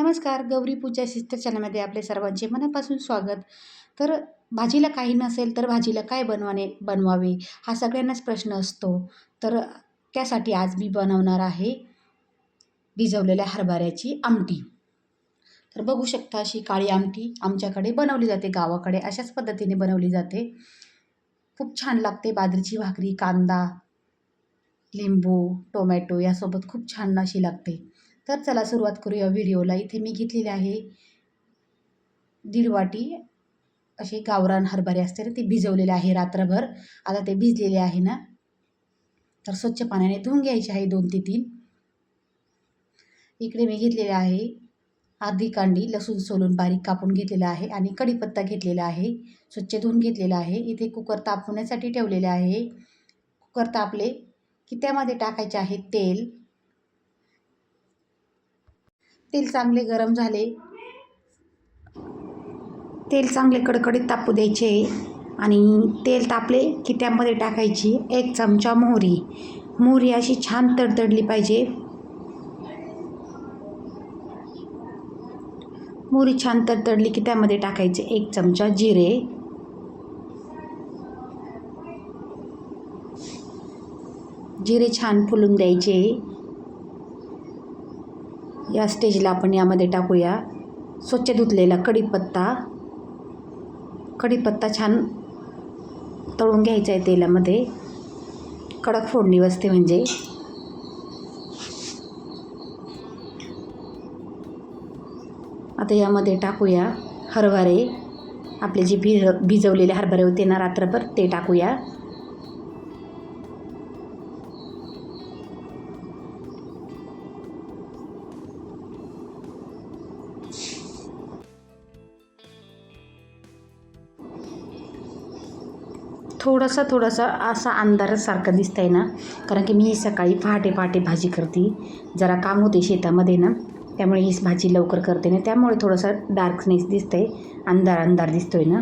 नमस्कार गौरी पूजा सिस्टर चॅनलमध्ये आपले सर्वांचे मनापासून स्वागत. तर भाजीला काही नसेल तर भाजीला काय बनवाने बनवावे हा सगळ्यांनाच प्रश्न असतो. तर त्यासाठी आज मी बनवणार आहे भिजवलेल्या हरभऱ्याची आमटी. तर बघू शकता अशी काळी आमटी आमच्याकडे बनवली जाते गावाकडे अशाच पद्धतीने बनवली जाते. खूप छान लागते बाजरीची भाकरी कांदा लिंबू टोमॅटो यासोबत खूप छान अशी लागते. तर चला सुरुवात करूया व्हिडिओला. इथे मी घेतलेले आहे दीड वाटी असे गावरान हरभरे असते ना ते भिजवलेले आहे रात्रभर. आता ते भिजलेले आहे ना तर स्वच्छ पाण्याने धुवून घ्यायचे आहे दोन ते तीन. इकडे मी घेतलेले आहे अर्धी कांडी लसूण सोलून बारीक कापून घेतलेला आहे आणि कढीपत्ता घेतलेला आहे. स्वच्छ धुवून घेतलेला आहे. इथे कुकर तापवण्यासाठी ठेवलेले आहे. कुकर तापले की त्यामध्ये टाकायचे आहे तेल तेल चांगले गरम झाले. तेल चांगले कडकडीत तापू द्यायचे आणि तेल तापले की त्यामध्ये टाकायची एक चमचा मोहरी. मोहरी अशी छान तडतडली पाहिजे. मोहरी छान तडतडली की त्यामध्ये टाकायचे एक चमचा जिरे. जिरे छान फुलून द्यायचे. या स्टेजला आपण यामध्ये टाकूया. स्वच्छ धुतलेला कढीपत्ता. कढीपत्ता छान तळून घ्यायचा आहे तेलामध्ये. कडक फोडणी बसते म्हणजे. आता यामध्ये टाकूया हरभरे. आपले जे भिज भिजवलेले हरभरे होते ना रात्रभर ते टाकूया. थोडासा थोडासा असा अंधारासारखा दिसतं आहे ना. कारण की मी सकाळी पहाटे पहाटे भाजी करते. जरा काम होते शेतामध्ये ना त्यामुळे हीच भाजी लवकर करते ना त्यामुळे थोडासा डार्कनेस दिसतं आहे अंधार अंधार दिसतो आहे ना.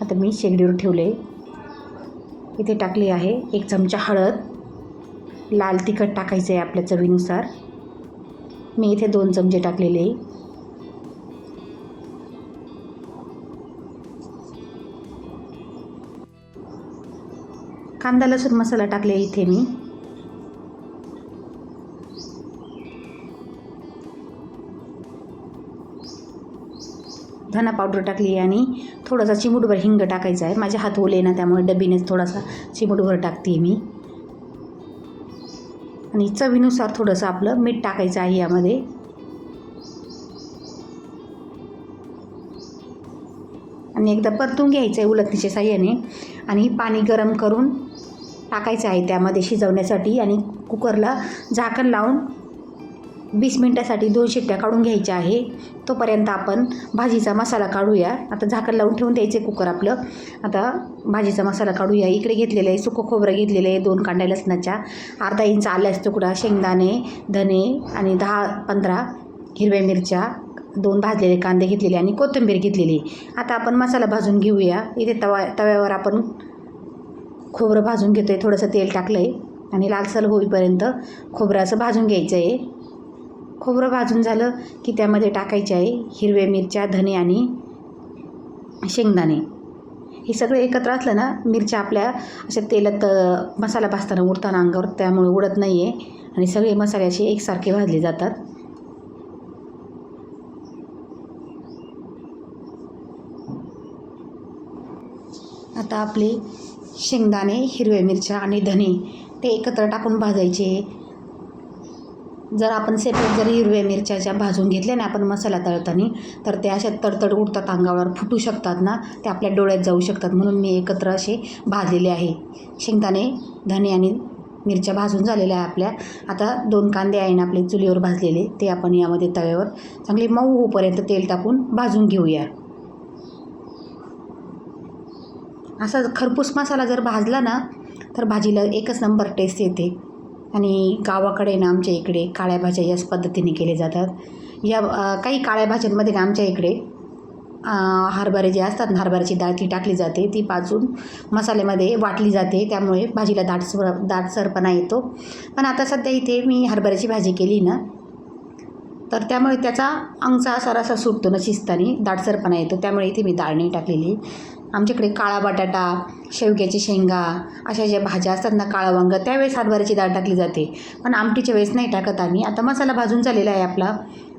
आता मी शेगडीवर ठेवले. इथे टाकली आहे एक चमचा हळद. लाल तिखट टाकायचं आहे आपल्या चवीनुसार. मी इथे दोन चमचे टाकलेले. कांदा लसूण मसाला टाकले इथे मी. धना पावडर टाकली आणि थोडासा चिमूटभर हिंग टाकायचा आहे. माझे हात ओले ना त्यामुळे डबीनेच थोडासा चिमूटभर टाकते मी. आणि चवीनुसार थोडंसं आपलं मीठ टाकायचं आहे यामध्ये. आणि एकदा परतून घ्यायचं आहे उलटणीच्या साह्याने. आणि पाणी गरम करून टाकायचं आहे त्यामध्ये शिजवण्यासाठी आणि कुकरला झाकण लावून वीस मिनटासाठी दोन शिट्ट्या काढून घ्यायच्या आहे. तोपर्यंत आपण भाजीचा मसाला काढूया. आता झाकण लावून ठेवून द्यायचे कुकर आपलं. आता भाजीचा मसाला काढूया. इकडे घेतलेलं आहे सुकं खोबरं घेतलेलं आहे दोन कांड्या लसणाच्या. अर्धा इंच आल्यास तुकडा शेंगदाणे धने आणि दहा पंधरा हिरव्या मिरच्या दोन भाजलेले कांदे घेतलेले आणि कोथिंबीर घेतलेली. आता आपण मसाला भाजून घेऊया. इथे तवा तव्यावर आपण खोबरं भाजून घेतो आहे थोडंसं तेल टाकलं आहे आणि लालसर होईपर्यंत खोबरं असं भाजून घ्यायचं आहे खोबरं भाजून झालं की त्यामध्ये टाकायचे आहे हिरव्या मिरच्या धने आणि शेंगदाणे. हे सगळं एकत्र असलं ना मिरच्या आपल्या अशा तेलात मसाला भाजताना उडताना अंगावर त्यामुळे उडत नाही आहे आणि सगळे मसाले असे एकसारखे भाजले जातात. आता आपली शेंगदाणे हिरव्या मिरच्या आणि धने ते एकत्र टाकून भाजायचे. जर आपण सेपरेट जर हिरव्या मिरच्याच्या भाजून घेतल्या ना आपण मसाला तळताना तर ते अशा तडतड उडतात अंगावर फुटू शकतात ना ते आपल्या डोळ्यात जाऊ शकतात. म्हणून मी एकत्र असे भाजलेले आहे. शेंगदाणे धने आणि मिरच्या भाजून झालेल्या आहे आपल्या. आता दोन कांदे आहे ना आपले चुलीवर भाजलेले ते आपण यामध्ये तव्यावर चांगले मऊ होऊपर्यंत तेल टाकून भाजून घेऊया. असा खरपूस मसाला जर भाजला ना तर भाजीला एकच नंबर टेस्ट येते. आणि गावाकडे ना आमच्या इकडे काळ्या भाज्या याच पद्धतीने केले जातात. या काही काळ्या भाज्यांमध्ये ना आमच्या इकडे हरभरे जे असतात ना हरभऱ्याची डाळ ती टाकली जाते. ती पाचून मसाल्यामध्ये वाटली जाते. त्यामुळे भाजीला दाटसर दाटसरपणा येतो. पण आता सध्या इथे मी हरभऱ्याची भाजी केली ना तर त्यामुळे त्याचा अंगचा असा रसा सुटतो ना शिजतानी. दाटसरपणा येतो. त्यामुळे इथे मी डाळ नाही टाकलेली. आमच्याकडे काळा बटाटा शेवग्याची शेंगा अशा ज्या भाज्या असतात ना काळं वांग त्यावेळेस हरभऱ्याची डाळ टाकली जाते. पण आमटीच्या वेळेस नाही टाकत आम्ही. आता मसाला भाजून झालेला आहे आपला.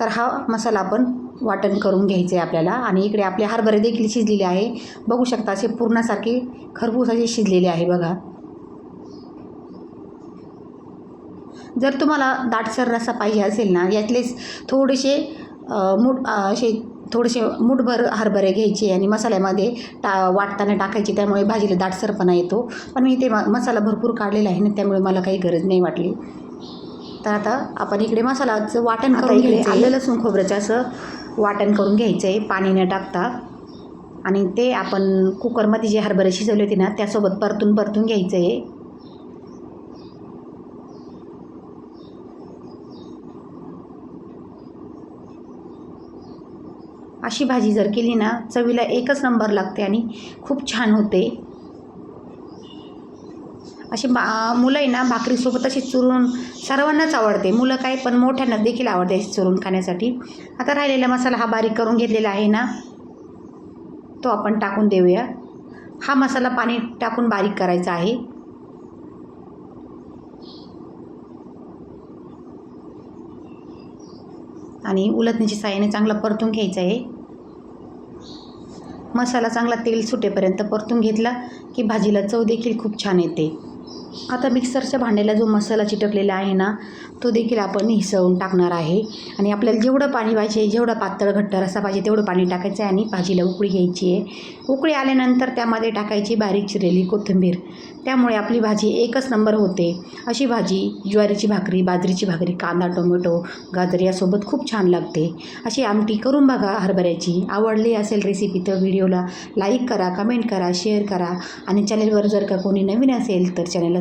तर हा मसाला आपण वाटण करून घ्यायचं आहे आपल्याला. आणि इकडे आपले हरभरे देखील शिजलेले आहे. बघू शकता असे पूर्णासारखे खरपूस असे शिजलेले आहे बघा. जर तुम्हाला दाटसर रस्सा पाहिजे असेल ना यातलेच थोडेसे मोठ असे थोडेसे मूठभर हरभरे घ्यायचे आणि मसाल्यामध्ये टा वाटताना टाकायचे त्यामुळे भाजीला दाटसरपणा येतो. पण मी ते म मसाला भरपूर काढलेला आहे ना त्यामुळे मला काही गरज नाही वाटली. तर आता आपण इकडे मसालाचं वाटण करून घ्यायचं आलं लसूण खोबऱ्याचं असं वाटण करून घ्यायचं आहे पाणी न टाकता. आणि ते आपण कुकरमध्ये जे हरभरे शिजवले होते ना त्यासोबत परतून परतून घ्यायचं आहे. अशी भाजी जर केली ना चवीला एकच नंबर लागते आणि खूप छान होते. अशी बा मुलं आहे ना भाकरीसोबत अशी चुरून सर्वांनाच आवडते. मुलं काय पण मोठ्यांना देखील आवडते अशी चुरून खाण्यासाठी. आता राहिलेला मसाला हा बारीक करून घेतलेला आहे ना तो आपण टाकून देऊया. हा मसाला पाणी टाकून बारीक करायचा आहे. आणि उलथण्याची साह्याने चांगला परतून घ्यायचा आहे. मसाला चांगला तेल सुटेपर्यंत परतून घेतला की भाजीला चव देखील खूप छान येते. आता मिक्सरच्या भांड्याला जो मसाला चिटकलेला आहे ना तो देखील आपण हिसळून टाकणार आहे. आणि आपल्याला जेवढं पाणी पाहिजे जेवढं पातळ घट्ट रसा पाहिजे तेवढं पाणी टाकायचं आहे आणि भाजीला उकळी घ्यायची आहे. उकळी आल्यानंतर त्यामध्ये टाकायची बारीक चिरलेली कोथिंबीर. त्यामुळे आपली भाजी एकच नंबर होते. अशी भाजी ज्वारीची भाकरी बाजरीची भाकरी कांदा टोमॅटो गाजर यासोबत खूप छान लागते. अशी आमटी करून बघा हरभऱ्याची. आवडली असेल रेसिपी तर व्हिडिओला लाईक करा कमेंट करा शेअर करा. आणि चॅनेलवर जर का कोणी नवीन असेल तर चॅनलला